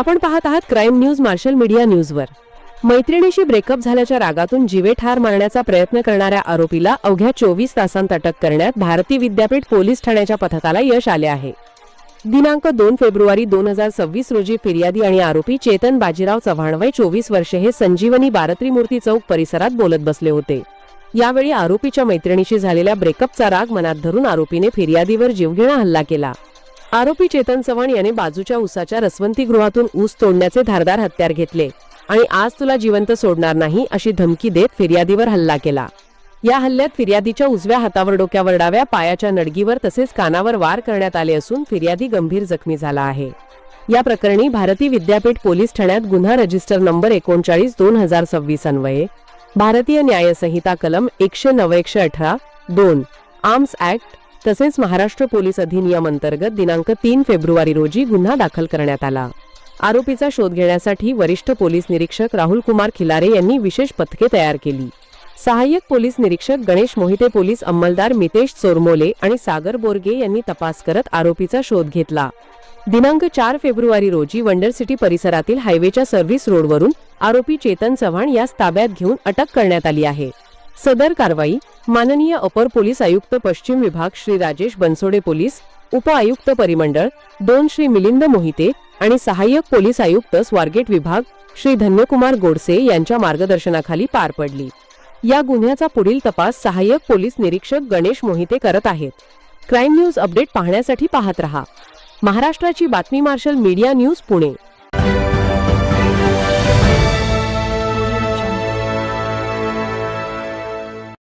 आपण पाहत आहात क्राईम न्यूज मार्शल मीडिया न्यूजवर. मैत्रिणीशी ब्रेकअप झाल्याच्या रागातून जीवे ठार मारण्याचा प्रयत्न करणाऱ्या आरोपीला अवघ्या चोवीस तासांत अटक करण्यात भारती विद्यापीठ पोलीस ठाण्याच्या पथकाला यश आले आहे. दिनांक दोन फेब्रुवारी दोन हजार सव्वीस रोजी फिर्यादी आणि आरोपी चेतन बाजीराव चव्हाण वय चोवीस वर्षे हे संजीवनी बारत्री मूर्ती चौक परिसरात बोलत बसले होते. यावेळी आरोपीच्या मैत्रिणीशी झालेल्या ब्रेकअपचा राग मनात धरून आरोपीने फिर्यादीवर जीवघेणा हल्ला केला. आरोपी चेतन चव्हाण याने बाजूच्या ऊसाच्या रसवंती गृहातून ऊस तोडण्याचे धारदार हत्यार घेतले. आणि आज तुला जिवंत सोडणार नाही अशी धमकी देत फिर्यादीवर हल्ला केला. या हल्ल्यात फिर्यादीच्या उजव्या हातावर डोक्यावर डाव्या पायाच्या नडगीवर तसेच कानावर वार करण्यात आले असून फिर्यादी गंभीर जखमी झाला आहे. या प्रकरणी भारती विद्यापीठ पोलीस ठाण्यात गुन्हा रजिस्टर नंबर एकोणचाळीस दोन हजार सव्वीस अन्वये भारतीय न्यायसंहिता कलम एकशे नऊ एकशे अठरा दोन आर्म्स ऍक्ट तसेच महाराष्ट्र पोलीस अधिनियम अंतर्गत दिनांक तीन फेब्रुवारी रोजी गुन्हा दाखल करण्यात आला. आरोपीचा शोध घेण्यासाठी वरिष्ठ पोलीस निरीक्षक राहुल कुमार खिलारे यांनी विशेष पथके तयार केली. सहाय्यक पोलीस निरीक्षक गणेश मोहिते पोलीस अंमलदार मितेश चोरमोले आणि सागर बोरगे यांनी तपास करत आरोपीचा शोध घेतला. दिनांक चार फेब्रुवारी रोजी वंडर सिटी परिसरातील हायवेच्या सर्व्हिस रोडवरून आरोपी चेतन चव्हाण यास ताब्यात घेऊन अटक करण्यात आली आहे. सदर कारवाई माननीय अपर पोलीस आयुक्त पश्चिम विभाग श्री राजेश बनसोडे पोलीस उप आयुक्त परिमंडळ दोन श्री मिलिंद मोहिते आणि सहाय्यक पोलीस आयुक्त स्वारगेट विभाग श्री धन्यकुमार गोडसे यांच्या मार्गदर्शनाखाली पार पडली. या गुन्ह्याचा पुढील तपास सहाय्यक पोलीस निरीक्षक गणेश मोहिते करत आहेत. क्राईम न्यूज अपडेट पाहण्यासाठी पाहत रहा. महाराष्ट्राची बातमी मार्शल मीडिया न्यूज पुणे.